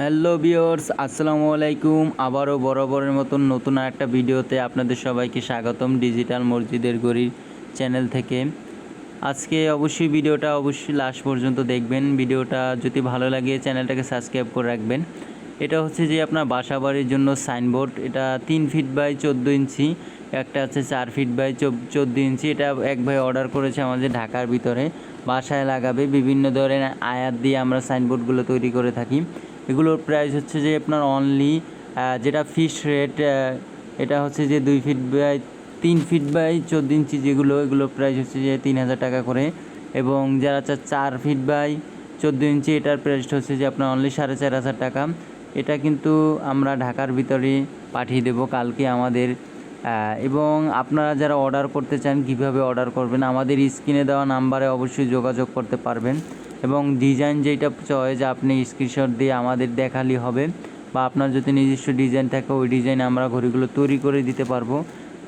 Hello বিয়র্স আসসালামু আলাইকুম। আবারও বরাবরের মতন নতুন একটা ভিডিওতে আপনাদের সবাইকে স্বাগতম ডিজিটাল মসজিদের গড়ির চ্যানেল থেকে। আজকে অবশ্যই ভিডিওটা অবশ্যই লাস্ট পর্যন্ত দেখবেন। ভিডিওটা যদি ভালো লাগে, চ্যানেলটাকে সাবস্ক্রাইব করে রাখবেন। এটা হচ্ছে যে আপনার বাসা বাড়ির জন্য সাইনবোর্ড। এটা তিন ফিট বাই চোদ্দ ইঞ্চি, একটা আছে চার ফিট বাই চোদ্দ ইঞ্চি। এটা এক ভাই অর্ডার করেছে আমাদের ঢাকার ভিতরে। বাসায় লাগাবে। বিভিন্ন ধরনের আয়াত দিয়ে আমরা সাইনবোর্ডগুলো তৈরি করে থাকি। এগুলোর প্রাইস হচ্ছে যে আপনার অনলি যেটা ফিশ রেট এটা হচ্ছে যে দুই ফিট বাই তিন ফিট বাই চোদ্দ ইঞ্চি যেগুলো, এগুলোর প্রাইস হচ্ছে যে তিন হাজার টাকা করে। এবং যারা চার ফিট বাই চোদ্দ ইঞ্চি এটার প্রাইস হচ্ছে যে আপনার অনলি সাড়ে চার হাজার টাকা। এটা কিন্তু আমরা ঢাকার ভিতরে পাঠিয়ে দেবো কালকে আমাদের। এবং আপনারা যারা অর্ডার করতে চান, কীভাবে অর্ডার করবেন, আমাদের স্ক্রিনে দেওয়া নাম্বারে অবশ্যই যোগাযোগ করতে পারবেন। এবং ডিজাইন যেটা চয়েস আপনি স্ক্রিনশট দিয়ে আমাদের দেখালি হবে বা আপনার যদি নিজস্ব ডিজাইন থাকে, ওই ডিজাইন আমরা ঘড়িগুলো তৈরি করে দিতে পারব।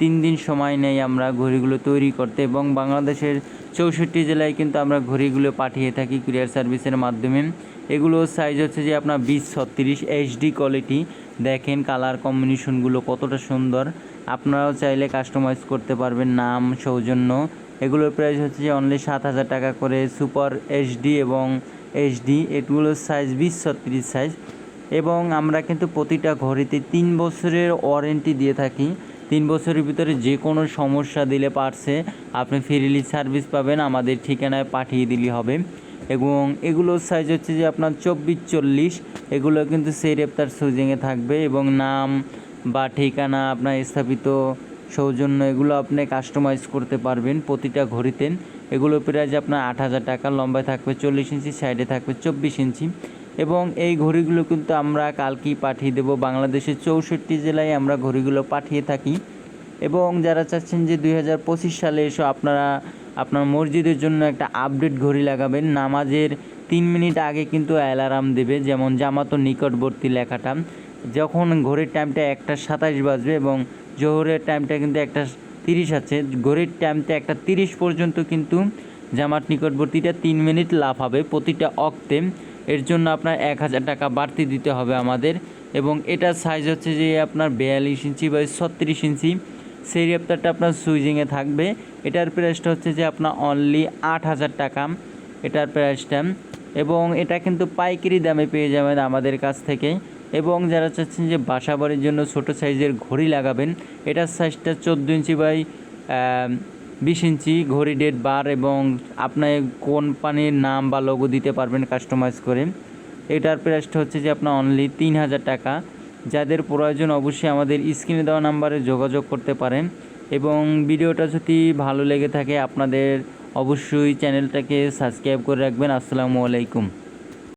তিন দিন সময় নেই আমরা ঘড়িগুলো তৈরি করতে এবং বাংলাদেশের চৌষট্টি জেলায় কিন্তু আমরা ঘড়িগুলো পাঠিয়ে থাকি কুরিয়ার সার্ভিসের মাধ্যমে। এগুলো সাইজ হচ্ছে যে আপনার বিশ, ছত্রিশ এইচডি কোয়ালিটি দেখেন কালার কম্বিনেশনগুলো কতটা সুন্দর। আপনারাও চাইলে কাস্টমাইজ করতে পারবেন নাম, সৌজন্য। এগুলোর প্রাইস হচ্ছে যে অনলি সাত হাজার টাকা করে সুপার এইচডি এবং এইচডি এগুলোর সাইজ বিশ ছত্রিশ সাইজ এবং আমরা কিন্তু প্রতিটা ঘড়িতে তিন বছরের ওয়ারেন্টি দিয়ে থাকি। তিন বছরের ভিতরে যে কোনো সমস্যা দিলে পারছে, আপনি ফ্রিলি সার্ভিস পাবেন, আমাদের ঠিকানায় পাঠিয়ে দিলে হবে। এবং এগুলোর সাইজ হচ্ছে যে আপনার চব্বিশ চল্লিশ, এগুলো কিন্তু সেই রেপ্তার সুইজিংয়ে থাকবে। এবং নাম বা ঠিকানা আপনার স্থাপিত সৌজন্য এগুলো আপনি কাস্টমাইজ করতে পারবেন প্রতিটা ঘড়িতে। এগুলো প্রাইস আপনার আট হাজার টাকা, লম্বায় থাকবে চল্লিশ ইঞ্চি সাইডে থাকবে চব্বিশ ইঞ্চি। এবং এই ঘড়িগুলো কিন্তু আমরা কালকেই পাঠিয়ে দেবো। বাংলাদেশের চৌষট্টি জেলায় আমরা ঘড়িগুলো পাঠিয়ে থাকি। এবং যারা চাচ্ছেন যে দুই হাজার পঁচিশ সালে এসো, আপনারা আপনার মসজিদের জন্য একটা আপডেট ঘড়ি লাগাবেন। নামাজের তিন মিনিট আগে কিন্তু অ্যালার্ম দেবে, যেমন জামাতো নিকটবর্তী লেখাটা। যখন ঘড়ির টাইমটা একটা সাতাশ বাজবে এবং জোহরের টাইমটা কিন্তু একটা তিরিশ আছে, ঘড়ির টাইমটা একটা তিরিশ পর্যন্ত কিন্তু জামাত নিকটবর্তীটা তিন মিনিট লাভ হবে প্রতিটা অক্তে। এর জন্য আপনার এক হাজার টাকা বাড়তি দিতে হবে আমাদের এবং এটার সাইজ হচ্ছে যে আপনার বিয়াল্লিশ ইঞ্চি বা ছত্রিশ ইঞ্চি। সেই রেপ্তারটা আপনার সুইজিংয়ে থাকবে। এটার প্রাইসটা হচ্ছে যে আপনার অনলি আট হাজার টাকা। এটার প্রাইসটা এবং এটা কিন্তু পাইকারি দামে পেয়ে যাবেন আমাদের কাছ থেকে। এবং যারা চাচ্ছেন যে বাসা বাড়ির জন্য ছোটো সাইজের ঘড়ি লাগাবেন, এটার সাইজটা চোদ্দ ইঞ্চি বাই বিশ ইঞ্চি ঘড়ি ডেট বার এবং আপনার কোম্পানির নাম বা লোগো দিতে পারবেন কাস্টমাইজ করে। এটার প্রাইসটা হচ্ছে যে আপনার অনলি তিন হাজার টাকা। যাদের প্রয়োজন অবশ্যই আমাদের স্ক্রিনে দেওয়া নাম্বারে যোগাযোগ করতে পারেন। এবং ভিডিওটা যদি ভালো লেগে থাকে, আপনাদের অবশ্যই চ্যানেলটাকে সাবস্ক্রাইব করে রাখবেন। আসসালামু আলাইকুম।